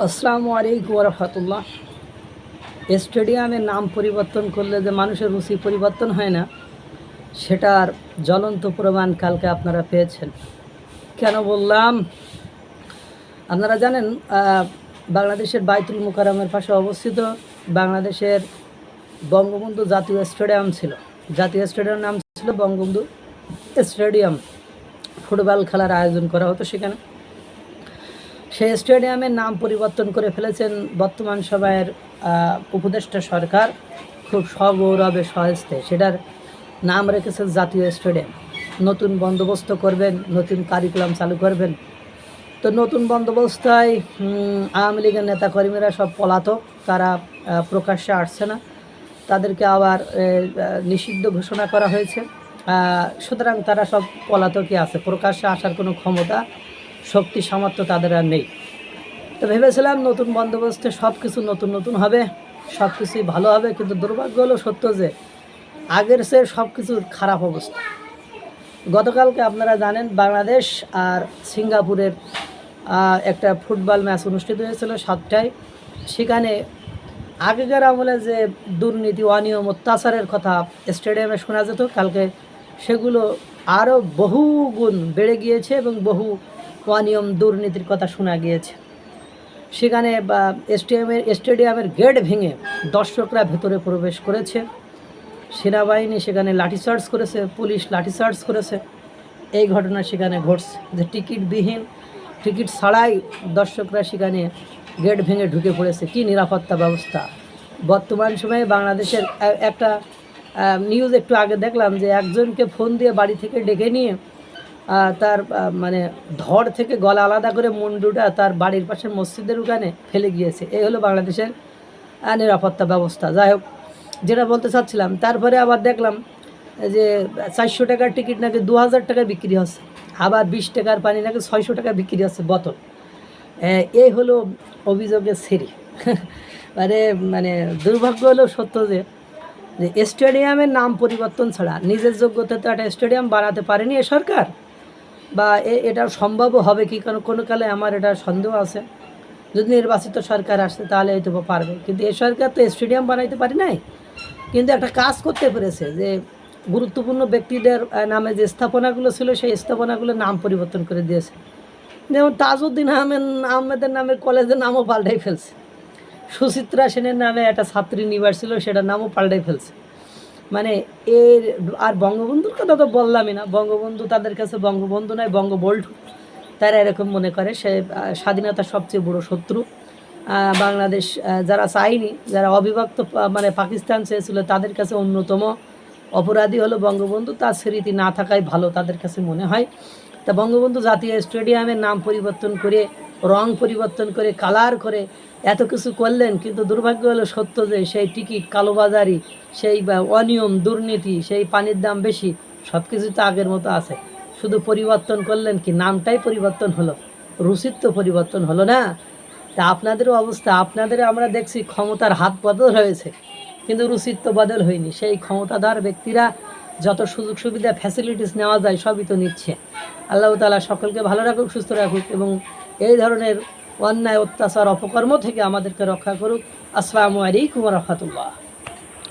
আসসালামু আলাইকুম রহমতুল্লাহ স্টেডিয়ামের নাম পরিবর্তন করলে যে মানুষের রুচি পরিবর্তন হয় না, সেটার জ্বলন্ত প্রমাণ কালকে আপনারা পেয়েছেন। কেন বললাম? আপনারা জানেন বাংলাদেশের বাইতুল মুকাররমের পাশে অবস্থিত বাংলাদেশের বঙ্গবন্ধু জাতীয় স্টেডিয়াম ছিল। জাতীয় স্টেডিয়ামের নাম ছিল বঙ্গবন্ধু স্টেডিয়াম। ফুটবল খেলার আয়োজন করা হতো সেখানে। সেই স্টেডিয়ামের নাম পরিবর্তন করে ফেলেছেন বর্তমান সময়ের উপদেষ্টা সরকার খুব সগৌরবে সহস্তে। সেটার নাম রেখেছেন জাতীয় স্টেডিয়াম। নতুন বন্দোবস্ত করবেন, নতুন কারিকুলাম চালু করবেন। তো নতুন বন্দোবস্তায় আওয়ামী লীগের নেতাকর্মীরা সব পলাতক, তারা প্রকাশ্যে আসছে না। তাদেরকে আবার নিষিদ্ধ ঘোষণা করা হয়েছে। সুতরাং তারা সব পলাতকই আছে। প্রকাশ্যে আসার কোনো ক্ষমতা শক্তি সামর্থ্য তাদের আর নেই। তো ভেবেছিলাম নতুন বন্দোবস্তে সব কিছু নতুন নতুন হবে সব কিছুই ভালো হবে, কিন্তু দুর্ভাগ্য হলো সত্য যে আগের সে সব কিছুর খারাপ অবস্থা। গতকালকে আপনারা জানেন বাংলাদেশ আর সিঙ্গাপুরের একটা ফুটবল ম্যাচ অনুষ্ঠিত হয়েছিল সাতটায়। সেখানে আগেকার আমলে যে দুর্নীতি, অনিয়ম, অত্যাচারের কথা স্টেডিয়ামে শোনা যেত, কালকে সেগুলো আরও বহু গুণ বেড়ে গিয়েছে এবং বহু অনিয়ম, দুর্নীতির কথা শোনা গিয়েছে। সেখানে স্টেডিয়ামের স্টেডিয়ামের গেট ভেঙে দর্শকরা ভেতরে প্রবেশ করেছে। সেনাবাহিনী সেখানে লাঠিচার্জ করেছে, পুলিশ লাঠিচার্জ করেছে। এই ঘটনা সেখানে ঘটছে। যে টিকিটবিহীন, টিকিট ছাড়াই দর্শকরা সেখানে গেট ভেঙে ঢুকে পড়েছে। কি নিরাপত্তা ব্যবস্থা? বর্তমান সময়ে বাংলাদেশের একটা নিউজ একটু আগে দেখলাম যে একজনকে ফোন দিয়ে বাড়ি থেকে ডেকে নিয়ে তার মানে ধর থেকে গলা আলাদা করে মুন্ডুটা তার বাড়ির পাশে মসজিদের ওখানে ফেলে গিয়েছে। এই হলো বাংলাদেশের নিরাপত্তা ব্যবস্থা। যাই হোক, যেটা বলতে চাচ্ছিলাম, তারপরে আবার দেখলাম যে চারশো টাকার টিকিট নাকি দু হাজার টাকায় বিক্রি হচ্ছে, আবার বিশ টাকার পানি নাকি ছয়শো টাকা বিক্রি হচ্ছে বোতল। এই হলো অভিযোগের সেরি মানে মানে দুর্ভাগ্য হলো সত্য যে যে স্টেডিয়ামের নাম পরিবর্তন ছাড়া নিজের যোগ্যতা তো একটা স্টেডিয়াম বানাতে পারেনি এ সরকার। বা এটা সম্ভব হবে কি? কারণ কোনো কালে আমার এটা সন্দেহ আছে। যদি নির্বাচিত সরকার আসে, তাহলে হয়তো পারবে। কিন্তু এ সরকার তো স্টেডিয়াম বানাইতে পারি নাই। কিন্তু একটা কাজ করতে পেরেছে যে, গুরুত্বপূর্ণ ব্যক্তিদের নামে যে স্থাপনাগুলো ছিল, সেই স্থাপনাগুলোর নাম পরিবর্তন করে দিয়েছে। যেমন তাজউদ্দিন আহমেদ, আহমেদের নামের কলেজের নামও পাল্টাই ফেলছে। সুচিত্রা সেনের নামে একটা ছাত্রী নিবাস ছিল, সেটার নামও পাল্টাই ফেলছে। মানে এর আর বঙ্গবন্ধুর কথা তো বললামই না। বঙ্গবন্ধু তাদের কাছে বঙ্গবন্ধু নয়, বঙ্গবল্টু। তারা এরকম মনে করে, সে স্বাধীনতার সবচেয়ে বড় শত্রু। বাংলাদেশ যারা চায়নি, যারা অবিভক্ত মানে পাকিস্তান চেয়েছিল, তাদের কাছে অন্যতম। অপরাধী হলো বঙ্গবন্ধু, তার স্মৃতি না থাকাই ভালো তাদের কাছে মনে হয়। তা বঙ্গবন্ধু জাতীয় স্টেডিয়ামের নাম পরিবর্তন করে, রং পরিবর্তন করে, কালার করে এত কিছু করলেন, কিন্তু দুর্ভাগ্য হলো সত্য যে সেই টিকিট, কালোবাজারি, সেই অনিয়ম, দুর্নীতি, সেই পানির দাম বেশি সব কিছু তো আগের মতো আছে। শুধু পরিবর্তন করলেন কি? নামটাই পরিবর্তন হলো রুচির তো পরিবর্তন হলো না? তা আপনাদেরও অবস্থা, আপনাদের আমরা দেখছি ক্ষমতার হাত বদল হয়েছে। কিন্তু রুচির তো বদল হয়নি। সেই ক্ষমতাধর ব্যক্তিরা যত সুযোগ সুবিধা ফ্যাসিলিটিস নেওয়া যায়, সবই তো নিচ্ছে। আল্লাহ তালা সকলকে ভালো রাখুক, সুস্থ রাখুক এবং এই ধরনের অন্যায়, অত্যাচার, অপকর্ম থেকে আমাদেরকে রক্ষা করুক। আসসালামু আলাইকুম রহমতুল্লাহ।